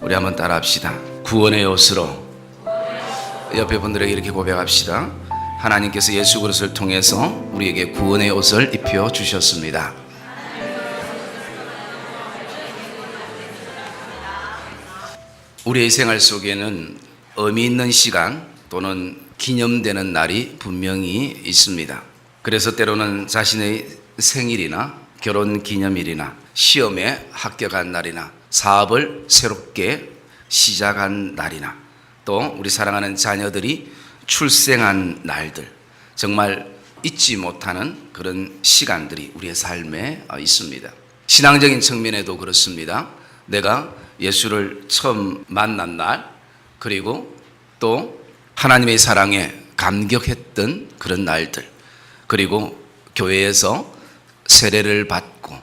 우리 한번 따라합시다. 구원의 옷으로 옆에 분들에게 이렇게 고백합시다. 하나님께서 예수 그리스도를 통해서 우리에게 구원의 옷을 입혀 주셨습니다. 우리의 생활 속에는 의미 있는 시간 또는 기념되는 날이 분명히 있습니다. 그래서 때로는 자신의 생일이나 결혼 기념일이나 시험에 합격한 날이나 사업을 새롭게 시작한 날이나 또 우리 사랑하는 자녀들이 출생한 날들 정말 잊지 못하는 그런 시간들이 우리의 삶에 있습니다. 신앙적인 측면에도 그렇습니다. 내가 예수를 처음 만난 날 그리고 또 하나님의 사랑에 감격했던 그런 날들 그리고 교회에서 세례를 받고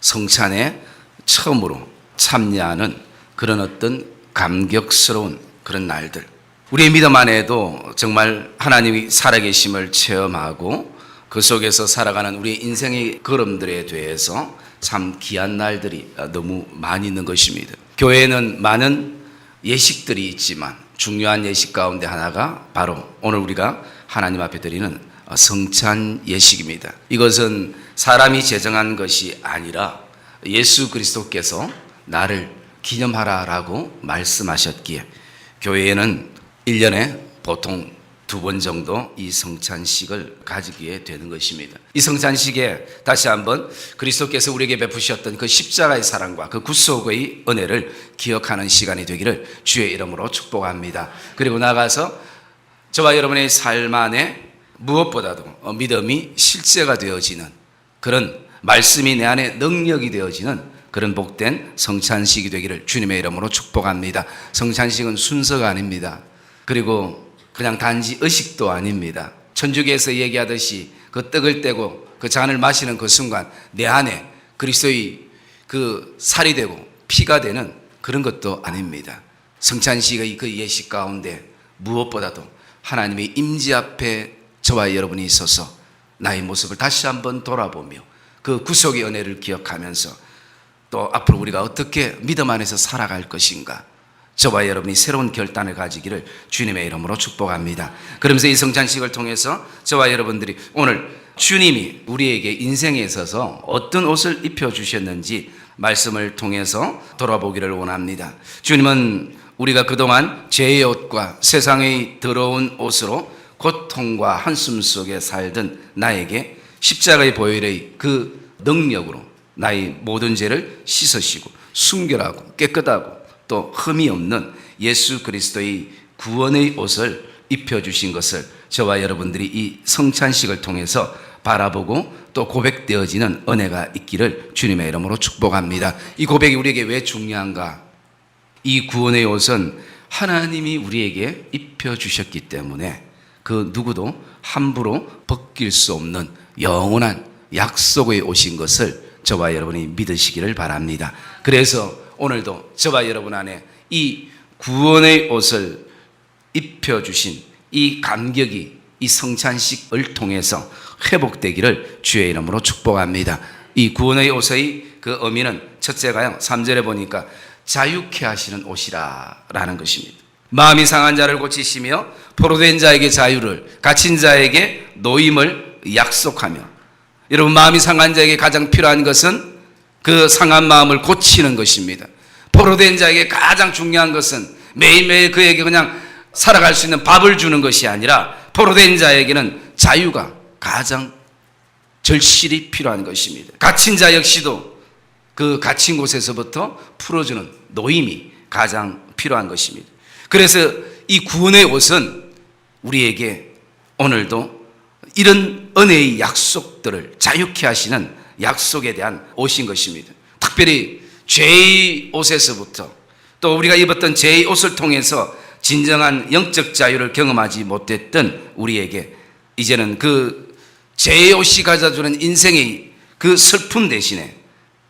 성찬에 처음으로 참여하는 그런 어떤 감격스러운 그런 날들 우리의 믿음 안에도 정말 하나님이 살아계심을 체험하고 그 속에서 살아가는 우리 인생의 걸음들에 대해서 참 귀한 날들이 너무 많이 있는 것입니다. 교회에는 많은 예식들이 있지만 중요한 예식 가운데 하나가 바로 오늘 우리가 하나님 앞에 드리는 성찬 예식입니다. 이것은 사람이 제정한 것이 아니라 예수 그리스도께서 나를 기념하라라고 말씀하셨기에 교회에는 1년에 보통 두 번 정도 이 성찬식을 가지게 되는 것입니다. 이 성찬식에 다시 한번 그리스도께서 우리에게 베푸셨던 그 십자가의 사랑과 그 구속의 은혜를 기억하는 시간이 되기를 주의 이름으로 축복합니다. 그리고 나가서 저와 여러분의 삶 안에 무엇보다도 믿음이 실제가 되어지는 그런 말씀이 내 안에 능력이 되어지는 그런 복된 성찬식이 되기를 주님의 이름으로 축복합니다. 성찬식은 순서가 아닙니다. 그리고 그냥 단지 의식도 아닙니다. 천주교에서 얘기하듯이 그 떡을 떼고 그 잔을 마시는 그 순간 내 안에 그리스도의 그 살이 되고 피가 되는 그런 것도 아닙니다. 성찬식의 그 예식 가운데 무엇보다도 하나님의 임지 앞에 저와 여러분이 있어서 나의 모습을 다시 한번 돌아보며 그 구속의 은혜를 기억하면서 또 앞으로 우리가 어떻게 믿음 안에서 살아갈 것인가 저와 여러분이 새로운 결단을 가지기를 주님의 이름으로 축복합니다. 그러면서 이 성찬식을 통해서 저와 여러분들이 오늘 주님이 우리에게 인생에 있어서 어떤 옷을 입혀 주셨는지 말씀을 통해서 돌아보기를 원합니다. 주님은 우리가 그동안 죄의 옷과 세상의 더러운 옷으로 고통과 한숨 속에 살던 나에게 십자가의 보혈의 그 능력으로 나의 모든 죄를 씻으시고 순결하고 깨끗하고 또 흠이 없는 예수 그리스도의 구원의 옷을 입혀 주신 것을 저와 여러분들이 이 성찬식을 통해서 바라보고 또 고백되어지는 은혜가 있기를 주님의 이름으로 축복합니다. 이 고백이 우리에게 왜 중요한가? 이 구원의 옷은 하나님이 우리에게 입혀 주셨기 때문에 그 누구도 함부로 벗길 수 없는 영원한 약속의 옷인 것을 저와 여러분이 믿으시기를 바랍니다. 그래서 오늘도 저와 여러분 안에 이 구원의 옷을 입혀주신 이 감격이 이 성찬식을 통해서 회복되기를 주의 이름으로 축복합니다. 이 구원의 옷의 그 의미는 첫째가요, 3절에 보니까 자유케 하시는 옷이라 라는 것입니다. 마음이 상한 자를 고치시며 포로된 자에게 자유를, 갇힌 자에게 노임을 약속하며 여러분 마음이 상한 자에게 가장 필요한 것은 그 상한 마음을 고치는 것입니다. 포로된 자에게 가장 중요한 것은 매일매일 그에게 그냥 살아갈 수 있는 밥을 주는 것이 아니라 포로된 자에게는 자유가 가장 절실히 필요한 것입니다. 갇힌 자 역시도 그 갇힌 곳에서부터 풀어주는 노임이 가장 필요한 것입니다. 그래서 이 구원의 옷은 우리에게 오늘도 이런 은혜의 약속들을 자유케 하시는 약속에 대한 옷인 것입니다. 특별히 죄의 옷에서부터 또 우리가 입었던 죄의 옷을 통해서 진정한 영적 자유를 경험하지 못했던 우리에게 이제는 그 죄의 옷이 가져주는 인생의 그 슬픔 대신에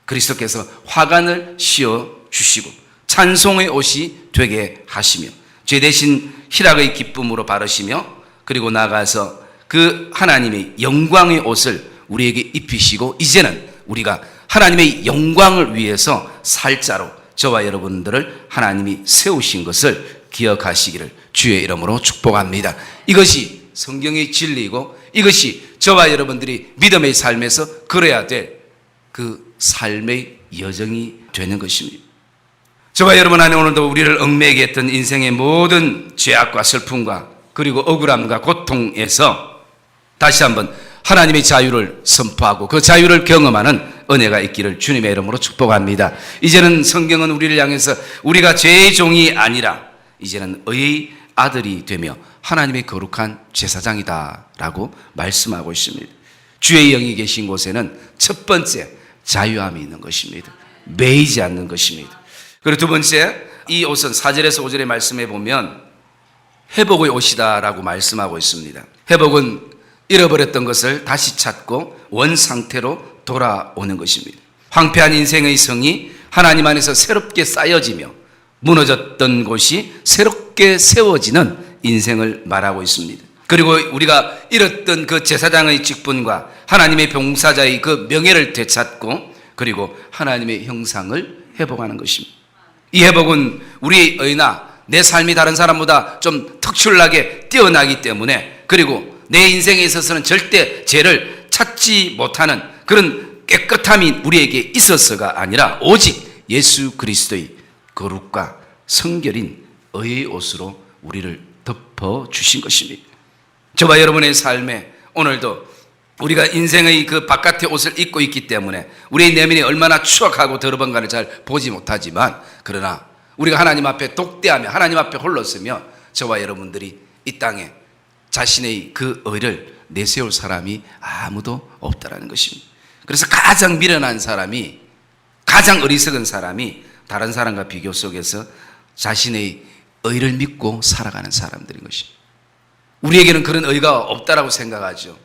그리스도께서 화관을 씌워 주시고 찬송의 옷이 되게 하시며 죄 대신 희락의 기쁨으로 바르시며 그리고 나가서 그 하나님의 영광의 옷을 우리에게 입히시고 이제는 우리가 하나님의 영광을 위해서 살 자로 저와 여러분들을 하나님이 세우신 것을 기억하시기를 주의 이름으로 축복합니다. 이것이 성경의 진리이고 이것이 저와 여러분들이 믿음의 삶에서 그래야 될 그 삶의 여정이 되는 것입니다. 저와 여러분 안에 오늘도 우리를 얽매게 했던 인생의 모든 죄악과 슬픔과 그리고 억울함과 고통에서 다시 한번 하나님의 자유를 선포하고 그 자유를 경험하는 은혜가 있기를 주님의 이름으로 축복합니다. 이제는 성경은 우리를 향해서 우리가 죄의 종이 아니라 이제는 의의 아들이 되며 하나님의 거룩한 제사장이다라고 말씀하고 있습니다. 주의 영이 계신 곳에는 첫 번째 자유함이 있는 것입니다. 매이지 않는 것입니다. 그리고 두 번째 이 옷은 4절에서 5절의 말씀에 보면 회복의 옷이다라고 말씀하고 있습니다. 회복은 잃어버렸던 것을 다시 찾고 원 상태로 돌아오는 것입니다. 황폐한 인생의 성이 하나님 안에서 새롭게 쌓여지며 무너졌던 곳이 새롭게 세워지는 인생을 말하고 있습니다. 그리고 우리가 잃었던 그 제사장의 직분과 하나님의 봉사자의 그 명예를 되찾고 그리고 하나님의 형상을 회복하는 것입니다. 이 회복은 우리의 의나 내 삶이 다른 사람보다 좀 특출나게 뛰어나기 때문에 그리고 내 인생에 있어서는 절대 죄를 찾지 못하는 그런 깨끗함이 우리에게 있어서가 아니라 오직 예수 그리스도의 거룩과 성결인 의의 옷으로 우리를 덮어 주신 것입니다. 저와 여러분의 삶에 오늘도 우리가 인생의 그 바깥의 옷을 입고 있기 때문에 우리의 내면이 얼마나 추악하고 더러운가를 잘 보지 못하지만 그러나 우리가 하나님 앞에 독대하며 하나님 앞에 홀로 서며 저와 여러분들이 이 땅에 자신의 그 의를 내세울 사람이 아무도 없다라는 것입니다. 그래서 가장 미련한 사람이 가장 어리석은 사람이 다른 사람과 비교 속에서 자신의 의를 믿고 살아가는 사람들인 것입니다. 우리에게는 그런 의가 없다라고 생각하죠.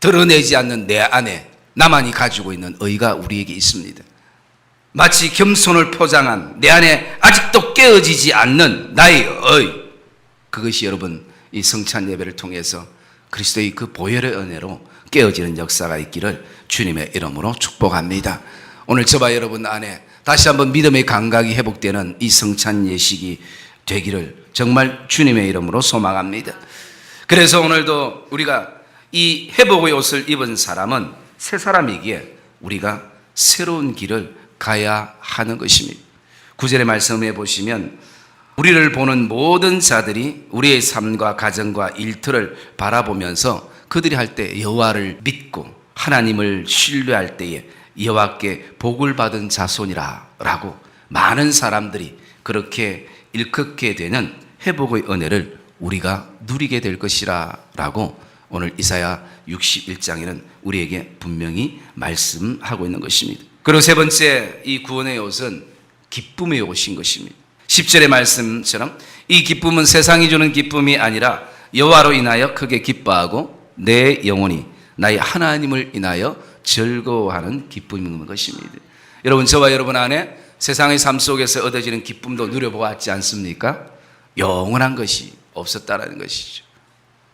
드러내지 않는 내 안에 나만이 가지고 있는 의가 우리에게 있습니다. 마치 겸손을 포장한 내 안에 아직도 깨어지지 않는 나의 의. 그것이 여러분 이 성찬 예배를 통해서 그리스도의 그 보혈의 은혜로 깨어지는 역사가 있기를 주님의 이름으로 축복합니다. 오늘 저와 여러분 안에 다시 한번 믿음의 감각이 회복되는 이 성찬 예식이 되기를 정말 주님의 이름으로 소망합니다. 그래서 오늘도 우리가 이 회복의 옷을 입은 사람은 새 사람이기에 우리가 새로운 길을 가야 하는 것입니다. 구절의 말씀에 보시면 우리를 보는 모든 자들이 우리의 삶과 가정과 일터를 바라보면서 그들이 할 때 여호와를 믿고 하나님을 신뢰할 때에 여호와께 복을 받은 자손이라라고 많은 사람들이 그렇게 일컫게 되는 회복의 은혜를 우리가 누리게 될 것이라라고 오늘 이사야 61장에는 우리에게 분명히 말씀하고 있는 것입니다. 그리고 세 번째 이 구원의 옷은 기쁨의 옷인 것입니다. 10절의 말씀처럼 이 기쁨은 세상이 주는 기쁨이 아니라 여호와로 인하여 크게 기뻐하고 내 영혼이 나의 하나님을 인하여 즐거워하는 기쁨인 것입니다. 여러분 저와 여러분 안에 세상의 삶 속에서 얻어지는 기쁨도 누려보았지 않습니까? 영원한 것이 없었다라는 것이죠.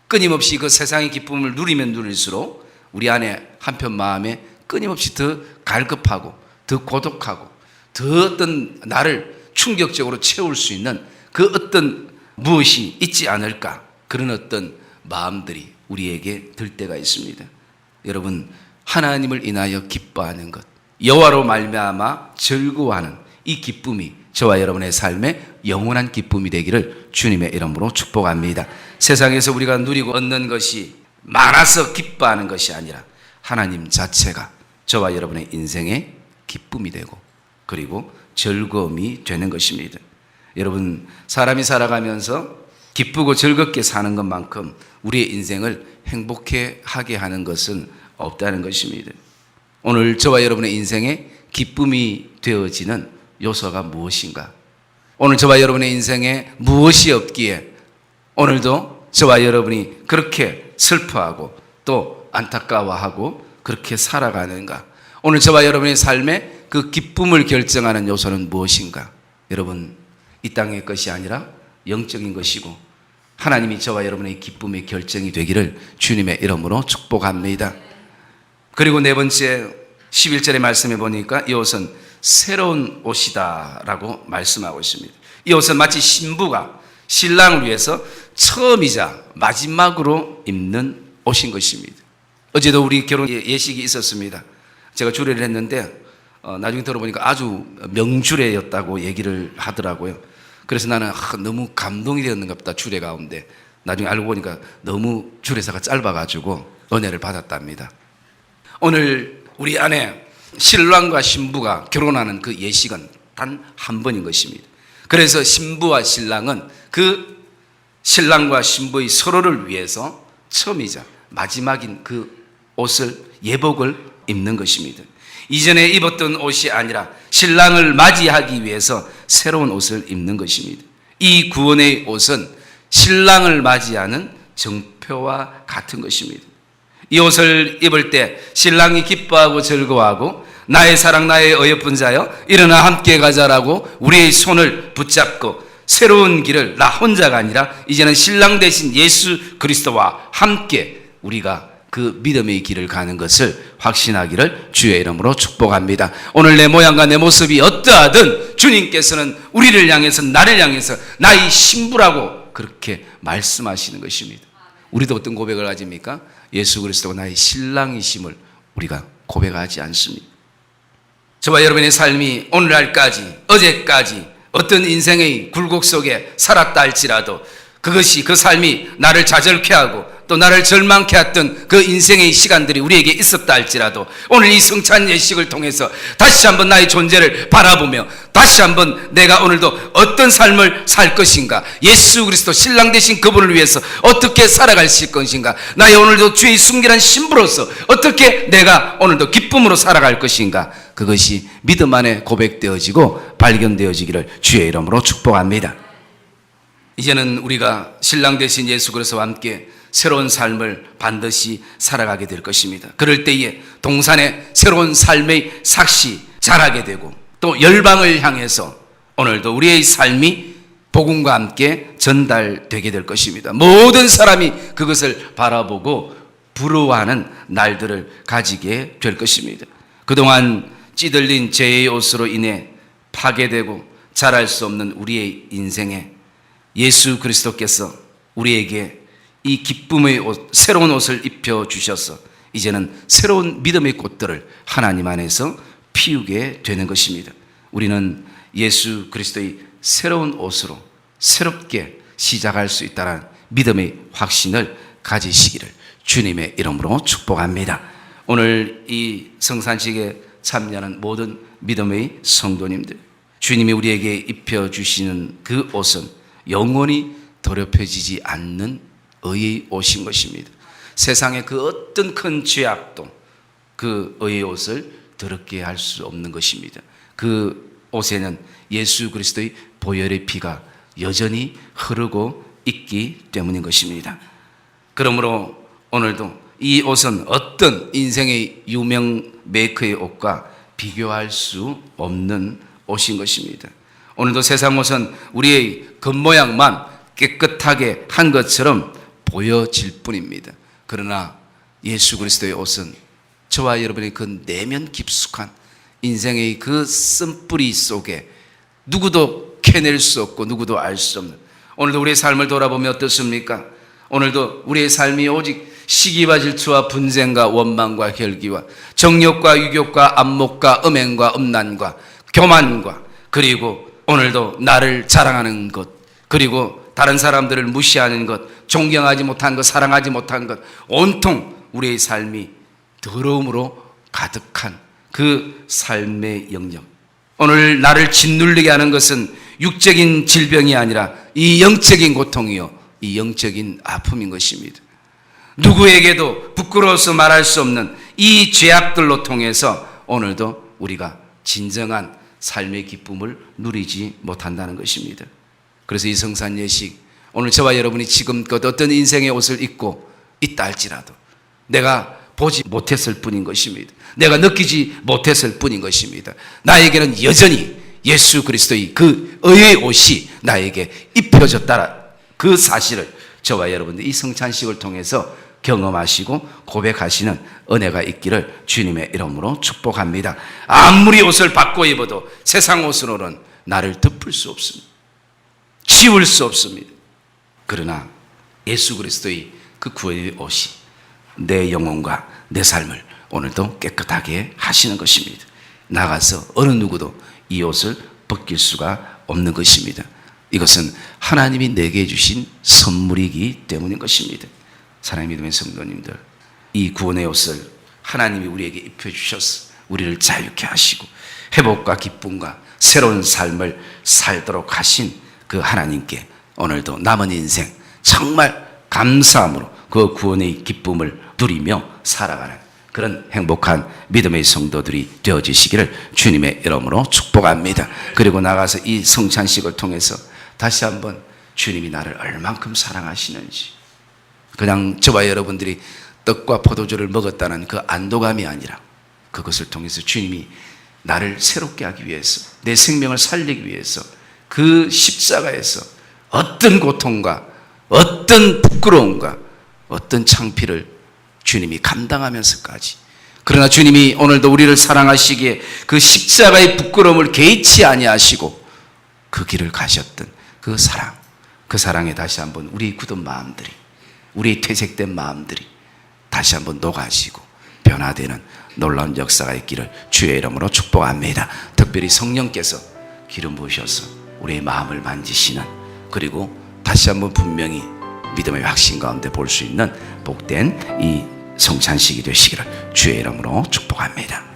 끊임없이 그 세상의 기쁨을 누리면 누릴수록 우리 안에 한편 마음에 끊임없이 더 갈급하고 더 고독하고 더 어떤 나를 충격적으로 채울 수 있는 그 어떤 무엇이 있지 않을까 그런 어떤 마음들이 우리에게 들 때가 있습니다. 여러분 하나님을 인하여 기뻐하는 것 여호와로 말미암아 즐거워하는 이 기쁨이 저와 여러분의 삶에 영원한 기쁨이 되기를 주님의 이름으로 축복합니다. 세상에서 우리가 누리고 얻는 것이 많아서 기뻐하는 것이 아니라 하나님 자체가 저와 여러분의 인생의 기쁨이 되고 그리고 즐거움이 되는 것입니다. 여러분 사람이 살아가면서 기쁘고 즐겁게 사는 것만큼 우리의 인생을 행복해 하게 하는 것은 없다는 것입니다. 오늘 저와 여러분의 인생에 기쁨이 되어지는 요소가 무엇인가? 오늘 저와 여러분의 인생에 무엇이 없기에 오늘도 저와 여러분이 그렇게 슬퍼하고 또 안타까워하고 그렇게 살아가는가? 오늘 저와 여러분의 삶에 그 기쁨을 결정하는 요소는 무엇인가? 여러분, 이 땅의 것이 아니라 영적인 것이고 하나님이 저와 여러분의 기쁨의 결정이 되기를 주님의 이름으로 축복합니다. 그리고 네 번째 11절의 말씀에 보니까 이 옷은 새로운 옷이다라고 말씀하고 있습니다. 이 옷은 마치 신부가 신랑을 위해서 처음이자 마지막으로 입는 옷인 것입니다. 어제도 우리 결혼 예- 예식이 있었습니다. 제가 주례를 했는데 어, 나중에 들어보니까 아주 명주례였다고 얘기를 하더라고요. 그래서 나는 아, 너무 감동이 되었는가 보다 주례 가운데 나중에 알고 보니까 너무 주례사가 짧아가지고 은혜를 받았답니다. 오늘 우리 안에 신랑과 신부가 결혼하는 그 예식은 단 한 번인 것입니다. 그래서 신부와 신랑은 그 신랑과 신부의 서로를 위해서 처음이자 마지막인 그 옷을 예복을 입는 것입니다. 이전에 입었던 옷이 아니라 신랑을 맞이하기 위해서 새로운 옷을 입는 것입니다. 이 구원의 옷은 신랑을 맞이하는 정표와 같은 것입니다. 이 옷을 입을 때 신랑이 기뻐하고 즐거워하고 나의 사랑 나의 어여쁜 자여 일어나 함께 가자라고 우리의 손을 붙잡고 새로운 길을 나 혼자가 아니라 이제는 신랑 대신 예수 그리스도와 함께 우리가 그 믿음의 길을 가는 것을 확신하기를 주의 이름으로 축복합니다. 오늘 내 모양과 내 모습이 어떠하든 주님께서는 우리를 향해서 나를 향해서 나의 신부라고 그렇게 말씀하시는 것입니다. 우리도 어떤 고백을 가집니까? 예수 그리스도가 나의 신랑이심을 우리가 고백하지 않습니다. 저와 여러분의 삶이 오늘날까지, 어제까지 어떤 인생의 굴곡 속에 살았다 할지라도 그것이 그 삶이 나를 좌절케 하고 또 나를 절망케 했던 그 인생의 시간들이 우리에게 있었다 할지라도 오늘 이 성찬 예식을 통해서 다시 한번 나의 존재를 바라보며 다시 한번 내가 오늘도 어떤 삶을 살 것인가 예수 그리스도 신랑 되신 그분을 위해서 어떻게 살아갈 것인가 나의 오늘도 주의 순결한 신부로서 어떻게 내가 오늘도 기쁨으로 살아갈 것인가 그것이 믿음 안에 고백되어지고 발견되어지기를 주의 이름으로 축복합니다. 이제는 우리가 신랑 되신 예수 그리스도와 함께 새로운 삶을 반드시 살아가게 될 것입니다. 그럴 때에 동산의 새로운 삶의 삭시 자라게 되고 또 열방을 향해서 오늘도 우리의 삶이 복음과 함께 전달되게 될 것입니다. 모든 사람이 그것을 바라보고 부러워하는 날들을 가지게 될 것입니다. 그동안 찌들린 죄의 옷으로 인해 파괴되고 자랄 수 없는 우리의 인생에 예수 그리스도께서 우리에게 이 기쁨의 옷, 새로운 옷을 입혀 주셔서 이제는 새로운 믿음의 꽃들을 하나님 안에서 피우게 되는 것입니다. 우리는 예수 그리스도의 새로운 옷으로 새롭게 시작할 수 있다는 믿음의 확신을 가지시기를 주님의 이름으로 축복합니다. 오늘 이 성산식에 참여하는 모든 믿음의 성도님들, 주님이 우리에게 입혀 주시는 그 옷은 영원히 더럽혀지지 않는 의의 옷인 것입니다. 세상의 그 어떤 큰 죄악도 그 의의 옷을 더럽게 할 수 없는 것입니다. 그 옷에는 예수 그리스도의 보혈의 피가 여전히 흐르고 있기 때문인 것입니다. 그러므로 오늘도 이 옷은 어떤 인생의 유명 메이커의 옷과 비교할 수 없는 옷인 것입니다. 오늘도 세상 옷은 우리의 겉모양만 깨끗하게 한 것처럼 보여질 뿐입니다. 그러나 예수 그리스도의 옷은 저와 여러분의 그 내면 깊숙한 인생의 그 쓴뿌리 속에 누구도 캐낼 수 없고 누구도 알 수 없는 오늘도 우리의 삶을 돌아보면 어떻습니까? 오늘도 우리의 삶이 오직 시기와 질투와 분쟁과 원망과 혈기와 정욕과 유욕과 안목과 음행과 음란과 교만과 그리고 오늘도 나를 자랑하는 것 그리고 다른 사람들을 무시하는 것 존경하지 못한 것 사랑하지 못한 것 온통 우리의 삶이 더러움으로 가득한 그 삶의 영역. 오늘 나를 짓눌리게 하는 것은 육적인 질병이 아니라 이 영적인 고통이요. 이 영적인 아픔인 것입니다. 누구에게도 부끄러워서 말할 수 없는 이 죄악들로 통해서 오늘도 우리가 진정한 삶의 기쁨을 누리지 못한다는 것입니다. 그래서 이 성산 예식 오늘 저와 여러분이 지금껏 어떤 인생의 옷을 입고 있다 할지라도 내가 보지 못했을 뿐인 것입니다. 내가 느끼지 못했을 뿐인 것입니다. 나에게는 여전히 예수 그리스도의 그 의의 옷이 나에게 입혀졌다 그 사실을 저와 여러분들 이 성찬식을 통해서 경험하시고 고백하시는 은혜가 있기를 주님의 이름으로 축복합니다. 아무리 옷을 바꿔 입어도 세상 옷으로는 나를 덮을 수 없습니다. 지울 수 없습니다. 그러나 예수 그리스도의 그 구원의 옷이 내 영혼과 내 삶을 오늘도 깨끗하게 하시는 것입니다. 나가서 어느 누구도 이 옷을 벗길 수가 없는 것입니다. 이것은 하나님이 내게 주신 선물이기 때문인 것입니다. 사랑의 믿음의 성도님들, 이 구원의 옷을 하나님이 우리에게 입혀주셔서 우리를 자유케 하시고 회복과 기쁨과 새로운 삶을 살도록 하신 그 하나님께 오늘도 남은 인생 정말 감사함으로 그 구원의 기쁨을 누리며 살아가는 그런 행복한 믿음의 성도들이 되어지시기를 주님의 이름으로 축복합니다. 그리고 나가서 이 성찬식을 통해서 다시 한번 주님이 나를 얼만큼 사랑하시는지 그냥 저와 여러분들이 떡과 포도주를 먹었다는 그 안도감이 아니라 그것을 통해서 주님이 나를 새롭게 하기 위해서 내 생명을 살리기 위해서 그 십자가에서 어떤 고통과 어떤 부끄러움과 어떤 창피를 주님이 감당하면서까지 그러나 주님이 오늘도 우리를 사랑하시기에 그 십자가의 부끄러움을 개의치 아니하시고 그 길을 가셨던 그 사랑 그 사랑에 다시 한번 우리 굳은 마음들이 우리 퇴색된 마음들이 다시 한번 녹아지고 변화되는 놀라운 역사가 있기를 주의 이름으로 축복합니다. 특별히 성령께서 기름 부으셔서 우리의 마음을 만지시는 그리고 다시 한번 분명히 믿음의 확신 가운데 볼 수 있는 복된 이 성찬식이 되시기를 주의 이름으로 축복합니다.